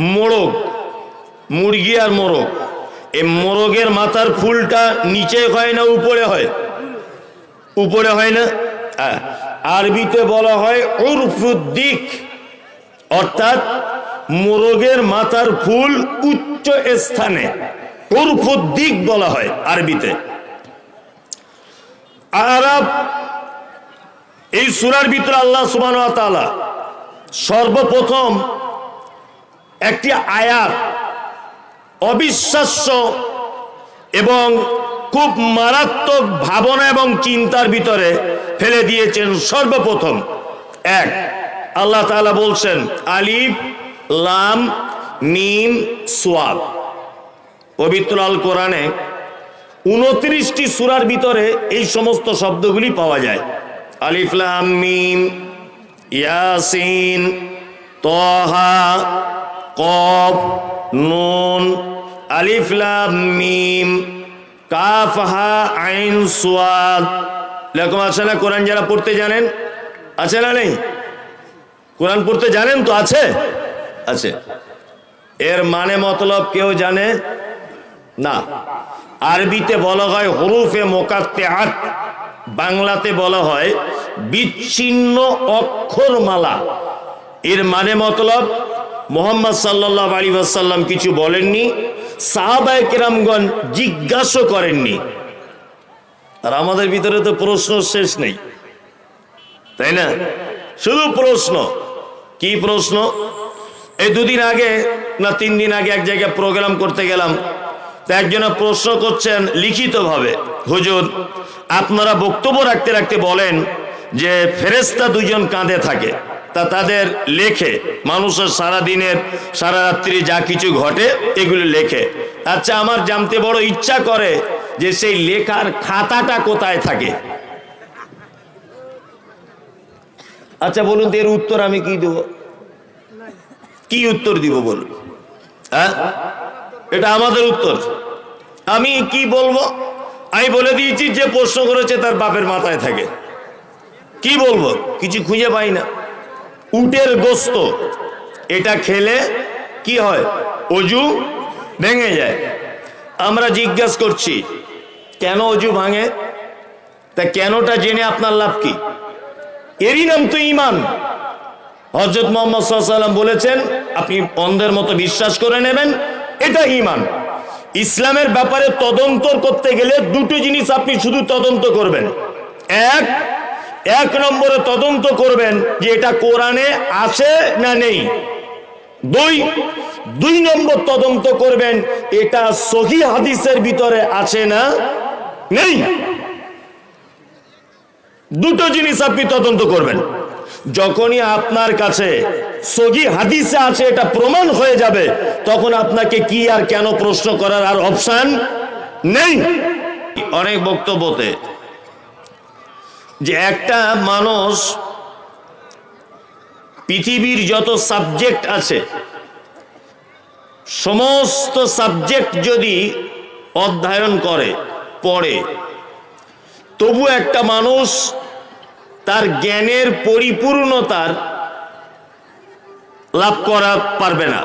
মোরগ, মুরগি আর মোরগ। এই মোরগের মাথার ফুলটা নিচে হয় না, উপরে হয়? উপরে হয় না। আরবিতে বলা হয় উরফুদ্দিক। অর্থাৎ মোরগের মাথার ফুল উচ্চ স্থানে। উরফুদ্দিক বলা হয় আরবিতে। আরব, এই সুরার ভিতরে আল্লাহ সুবান সর্বপ্রথম একটি আয়াত অবিশ্বাস্য এবং খুব মারাত্মক ভাবনা এবং চিন্তার ভিতরে ফেলে দিয়েছেন সর্বপ্রথম। এক, আল্লাহ তাআলা বলছেন, আলিফ, লাম, মিম, সোয়াব। পবিত্র আল কোরআনে উনত্রিশটি সুরার ভিতরে এই সমস্ত শব্দগুলি পাওয়া যায়। আলিফ, লাম, মিম, ইয়াসিন তহা কফ, নুন, আলিফ, লাম, মিম, কাফ, হা, আইন, সোয়াদ। এরকম আছে না কোরআন যারা পড়তে জানেন? আছে না নেই? কোরআন পড়তে জানেন তো? আছে? আছে। এর মানে মতলব কেউ জানে? না। আরবিতে বলা হয় হরুফে মোকাত্তে হাত বাংলাতে বলা হয় বিচ্ছিন্ন অক্ষরমালা। এর মানে মতলব মোহাম্মদ সাল্লাহ আলী আসাল্লাম কিছু বলেননি, সাহাবায় কেরামগণ জিজ্ঞাসা করেননি। আর আমাদের ভিতরে তো প্রশ্ন শেষ নেই। তাই না? শুধু প্রশ্ন। কি প্রশ্ন? এই দুদিন আগে না তিন দিন আগে এক জায়গায় প্রোগ্রাম করতে গেলাম, তা একজনে প্রশ্ন করছেন লিখিতভাবে। হুজুর, আপনারা বক্তব্য রাখতে রাখতে বলেন যে ফেরেস্তা দুজন কাঁধে থাকে। তা তাদের লেখে। মানুষের সারা দিনের সারা রাত্রি যা কিছু ঘটে, এগুলো লেখে। আচ্ছা আমার জানতে বড় ইচ্ছা করে যে সেই লেখার খাতাটা কোথায় থাকে? আচ্ছা বলুন তো এর উত্তর আমি কি দেব? কি উত্তর দিব বলুন? হ্যাঁ? এটা আমাদের উত্তর। আমি কি বলব? আমি বলে দিয়েছি যে প্রশ্ন করেছে তার বাপের মাথায় থাকে। কি বলব? কিছু খুঁজে পাই না। উটের গোস্ত। এটা খেলে কি হয়? অজু ভেঙে যায়। আমরা জিজ্ঞাসা করছি, কেন অজু ভাঙে? তা কেনটা জেনে আপনার লাভ কি? এরই নাম তো ইমান হজরত মোহাম্মদ সাল্লাম বলেছেন, আপনি অন্ধের মতো বিশ্বাস করে নেবেন, এটা ইমান ইসলামের ব্যাপারে তদন্ত করতে গেলে দুটো জিনিস আপনি শুধু তদন্ত করবেন। এক এক নম্বরে তদন্ত করবেন যে এটা কোরআনে আছে না নেই। দুই দুই নম্বর তদন্ত করবেন, এটা সহি হাদিসের ভিতরে আছে না নেই। দুটো জিনিস আপনি তদন্ত করবেন। যখনই আপনার কাছে সগি হাদিসে আছে, এটা প্রমাণ হয়ে যাবে, তখন আপনাকে কি আর কেন প্রশ্ন করার আর অপশন নেই। অনেক বক্তব্যতে যে একটা মানুষ পৃথিবীর যত সাবজেক্ট আছে, সমস্ত সাবজেক্ট যদি অধ্যয়ন করে, পড়ে, তবু একটা মানুষ তার জ্ঞানের পরিপূর্ণতার লাভ করা পারবে না।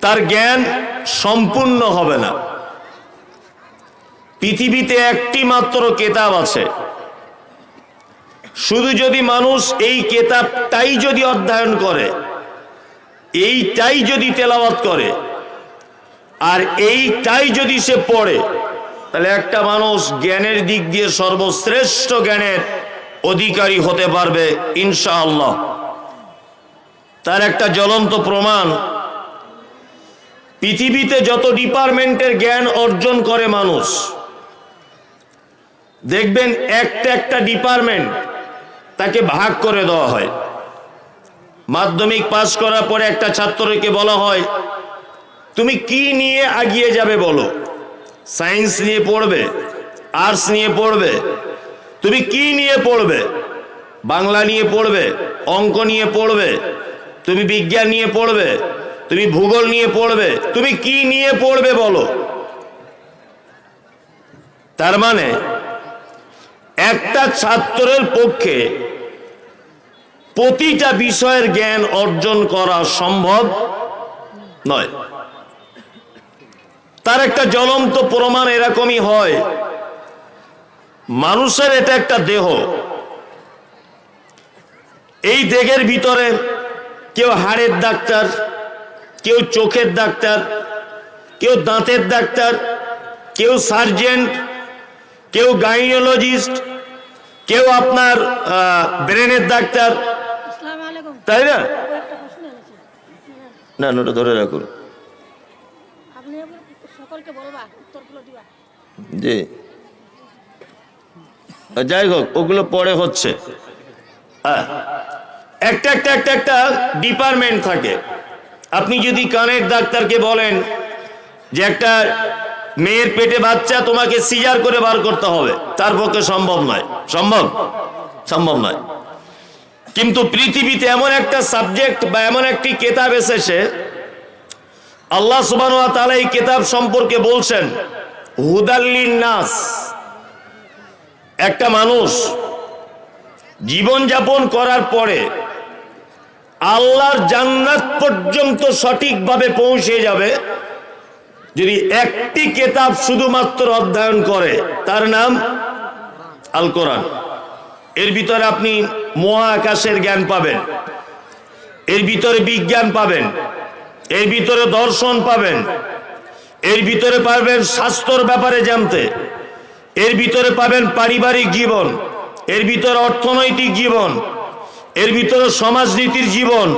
তার জ্ঞান সম্পূর্ণ হবে না। পৃথিবীতে একটি মাত্র কেতাব আছে। শুধু যদি মানুষ এই কেতাবটাই যদি অধ্যয়ন করে, এইটাই যদি তেলাওয়াত করে, আর এইটাই যদি সে পড়ে, তাহলে একটা মানুষ জ্ঞানের দিক দিয়ে সর্বশ্রেষ্ঠ জ্ঞানের অধিকারী হতে পারবে ইনশাআল্লাহ। তার একটা জ্বলন্ত প্রমাণ, পৃথিবীতে যত ডিপার্টমেন্টের জ্ঞান অর্জন করে মানুষ দেখবেন একটা একটা ডিপার্টমেন্ট তাকে ভাগ করে দেওয়া হয়। মাধ্যমিক পাশ করার পরে একটা ছাত্রকে বলা হয়, তুমি কি নিয়ে আগিয়ে যাবে বলো? সায়েন্স নিয়ে পড়বে? আর্টস নিয়ে পড়বে? তুমি কি নিয়ে পড়বে? বাংলা নিয়ে পড়বে? অঙ্ক নিয়ে পড়বে? তুমি বিজ্ঞান নিয়ে পড়বে? তুমি ভূগোল নিয়ে পড়বে? তুমি কি নিয়ে পড়বে বলো? তার মানে একটা ছাত্রের পক্ষে প্রতিটা বিষয়ের জ্ঞান অর্জন করা সম্ভব নয়। তার একটা জ্বলন্ত প্রমাণ এরকমই হয়। মানুষের এটা একটা দেহ। এই দেহের ভিতরে কেউ হাড়ের ডাক্তার, কেউ চোখের ডাক্তার, কেউ দাঁতের ডাক্তার, কেউ সার্জেন্ট, কেউ গাইনোলজিস্ট কেউ আপনার ব্রেনের ডাক্তার? তাই না? প্রশ্ন আছে না ওটা ধরে রাখুন। জি। যাই হোক ওগুলো পরে হচ্ছে। হ্যাঁ একটা একটা একটা একটা ডিপার্টমেন্ট থাকে। আপনি যদি কানের ডাক্তারকে বলেন যে একটা মেয়ের পেটে বাচ্চা তোমাকে সিজার করে বার করতে হবে। তার পক্ষে সম্ভব নয়। সম্ভব? সম্ভব নয়। কিন্তু পৃথিবীতে এমন একটা সাবজেক্ট বা এমন একটি কেতাব এসেছে, আল্লাহ সুবান এই কেতাব সম্পর্কে বলছেন হুদাল্লিন নাস একটা মানুষ জীবন যাপন করার পরে আল্লাহর জান্নাত পর্যন্ত সঠিকভাবে পৌঁছে যাবে। যদি একটি কেতাব শুধুমাত্র অধ্যয়ন করে, তার নাম আল কোরআন এর ভিতরে আপনি মহাকাশের জ্ঞান পাবেন, এর ভিতরে বিজ্ঞান পাবেন, এর ভিতরে দর্শন পাবেন, এর ভিতরে পাবেন স্বাস্থ্যর ব্যাপারে জানতে, এর ভিতরে পাবেন পারিবারিক জীবন, এর ভিতরে অর্থনৈতিক জীবন, এর ভিতরে সমাজনীতির জীবন,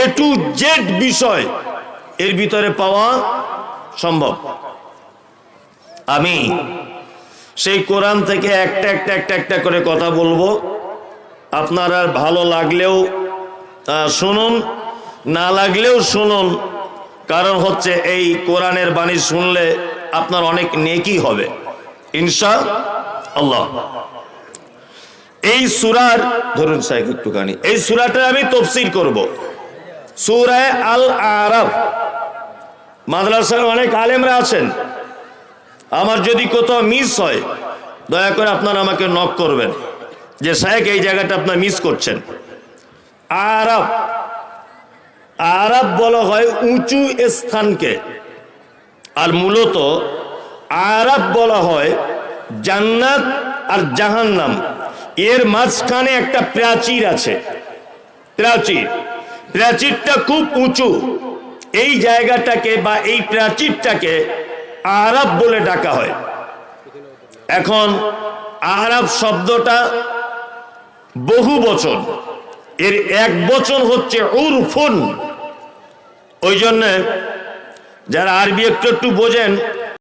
এ টু জেড বিষয় এর ভিতরে পাওয়া সম্ভব। আমি সেই কোরআন থেকে একটা একটা একটা একটা করে কথা বলব। আপনার ভালো লাগলেও শুনুন, না লাগলেও শুনুন। কারণ হচ্ছে এই কোরআনের বাণী শুনলে আপনার অনেক নেকি হবে। ইনশা আল্লাহ। এই সুরার, ধরুন সাহেব একটুখানি, এই সুরাটা আমি তফসিল করব। সুরায় আল আরব মাদ্রাসার অনেক আলেমরা আছেন। আমার যদি কোথাও মিস হয়, দয়া করে আপনারা আমাকে নক করবেন যে সাহেব এই জায়গাটা আপনার মিস করছেন। আরব আরব বলা হয় উঁচু স্থানকে। আর মূলত আরব বলা হয় জান্নাত আর জাহান্নাম। এর মাঝখানে একটা প্রাচীর আছে। প্রাচীর, প্রাচীরটা খুব উঁচু। এই জায়গাটাকে বা এই প্রাচীরটাকে আরব বলে ডাকা হয়। এখন আরব শব্দটা বহু বচন। এর এক বচন হচ্ছে উরফুন। ওই জন্যে যারা আরবি একটু একটু বোঝেন